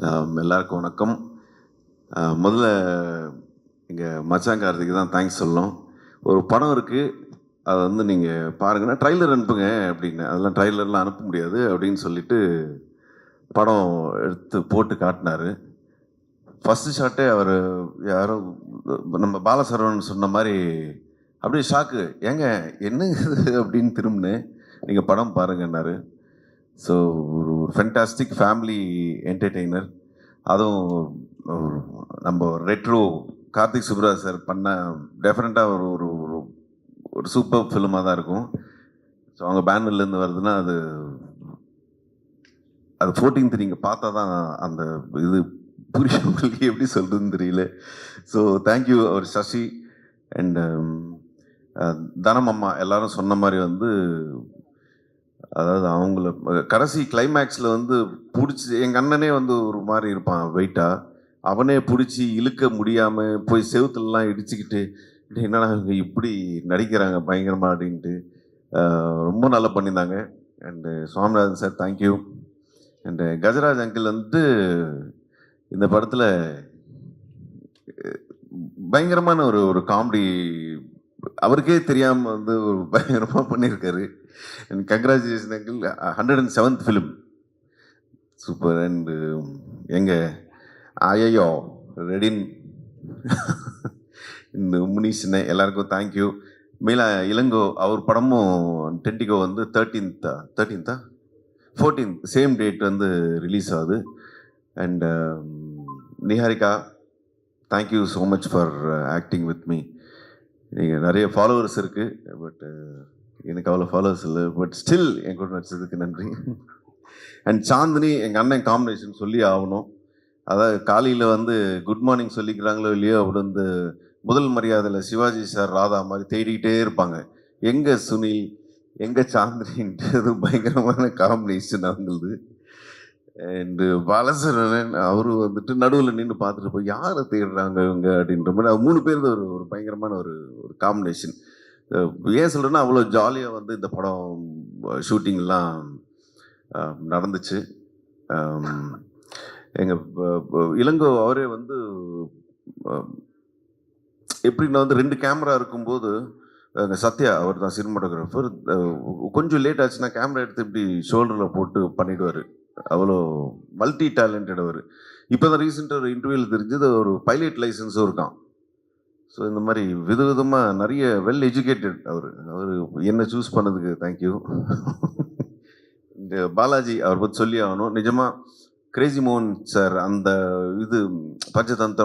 எல்லாருக்கும் வணக்கம். முதல்ல எங்கள் மச்சான் கார்த்திக்கு தான் தேங்க்ஸ் சொல்லணும். ஒரு படம் இருக்குது அதை வந்து நீங்கள் பாருங்கன்னா ட்ரைலர் அனுப்புங்க அப்படின்னு. அதெல்லாம் ட்ரைலர்லாம் அனுப்ப முடியாது அப்படின்னு சொல்லிட்டு படம் எடுத்து போட்டு காட்டினாரு. ஃபஸ்ட்டு ஷாட்டே அவர் யாரோ நம்ம பாலசரவணன் சொன்ன மாதிரி அப்படியே ஷாக்கு ஏங்க என்னங்கிறது அப்படின்னு திரும்பினேன். நீங்கள் படம் பாருங்கன்னாரு. ஸோ ஒரு ஒரு ஃபென்டாஸ்டிக் ஃபேமிலி என்டர்டெய்னர் அதுவும் நம்ம ரெட்ரோ கார்த்திக் சுப்ராஜ் சார் பண்ண டெஃபினட்டாக ஒரு ஒரு ஒரு- சூப்பர் ஃபிலிமாக தான் இருக்கும். ஸோ அவங்க பேனர்லேருந்து வருதுன்னா அது அது ஃபோர்டீன்த் நீங்கள் பார்த்தா தான் அந்த இது புரியும் உங்களுக்கு எப்படி சொல்கிறதுன்னு தெரியல. ஸோ தேங்க்யூ அவர் சசி. Um, அண்ட் தனம் அம்மா எல்லாரும் சொன்ன மாதிரி வந்து அதாவது அவங்கள கடைசி கிளைமேக்ஸில் வந்து பிடிச்சி எங்கள் அண்ணனே வந்து ஒரு மாதிரி இருப்பான் வெயிட்டாக அவனே பிடிச்சி இழுக்க முடியாமல் போய் செவுத்துலலாம் இடிச்சுக்கிட்டு என்னடா இவங்க இப்படி நடிக்கிறாங்க பயங்கரமாக அப்படின்ட்டு ரொம்ப நல்லா பண்ணியிருந்தாங்க. And Swaminathan sir thank you and Gajaraj uncle வந்து இந்த படத்தில் பயங்கரமான ஒரு ஒரு காமெடி அவருக்கே தெரியாமல் வந்து ஒரு பயங்கரமாக பண்ணியிருக்காரு and congratulation uncle hundred and seventh film super and எங்க? ஐயோ ரெடின். இந்த முனீஷ்னு எல்லாருக்கும் தேங்க்யூ மேலா இளங்கோ அவர் படமும் டென்டிகோ வந்து தேர்ட்டீன்த்தா தேர்ட்டீன்த்தா ஃபோர்டீன்த் சேம் டேட் வந்து ரிலீஸ் ஆகுது. And um, Niharika thank you so much for acting with me நீங்கள் நிறைய ஃபாலோவர்ஸ் இருக்குது பட் எனக்கு அவ்வளோ ஃபாலோவர்ஸ் இல்லை பட் ஸ்டில் என் கூட நடிச்சதுக்கு நன்றி. அண்ட் சாந்தினி எங்கள் அண்ணன் காம்பினேஷன் சொல்லி ஆகணும். அதாவது காலையில் வந்து குட் மார்னிங் சொல்லிக்கிறாங்களோ இல்லையோ அப்படி வந்து முதல் மரியாதையில் சிவாஜி சார் ராதா மாதிரி தேடிக்கிட்டே இருப்பாங்க. எங்கே சுனில் எங்கே சாந்தினின்றது பயங்கரமான காம்பினேஷன் அவங்களுது. அண்டு பாலசரன் அவரு வந்துட்டு நடுவில் நின்று பார்த்துட்டு போய் யாரை தேடுறாங்க இவங்க? அப்படின்ற மாதிரி அவர் மூணு பேர் ஒரு ஒரு பயங்கரமான ஒரு ஒரு காம்பினேஷன் ஏன் சொல்கிறேன்னா அவ்வளோ ஜாலியாக வந்து இந்த படம் ஷூட்டிங்லாம் நடந்துச்சு. எங்கள் இளங்கோ அவரே வந்து எப்படின்னா வந்து ரெண்டு கேமரா இருக்கும்போது எங்கள் சத்யா அவர் தான் சினிமாட்டோகிராஃபர் கொஞ்சம் லேட் ஆச்சுன்னா கேமரா எடுத்து இப்படி ஷோல்டரில் போட்டு பண்ணிடுவார். அவ்வளோ மல்டி டேலண்டட் அவர். இப்போ தான் ரீசெண்டாக ஒரு இன்டர்வியூவில் தெரிஞ்சது ஒரு பைலட் லைசன்ஸும் இருக்கான் ஸோ இந்த மாதிரி விதவிதமாக நிறைய வெல் எஜுகேட்டட் அவர். அவர் என்ன சூஸ் பண்ணதுக்கு தேங்க்யூ இந்த பாலாஜி அவர் பற்றி சொல்லி ஆகணும். நிஜமாக கிரேசி மோகன் சார் அந்த இது பஞ்சதந்திரம்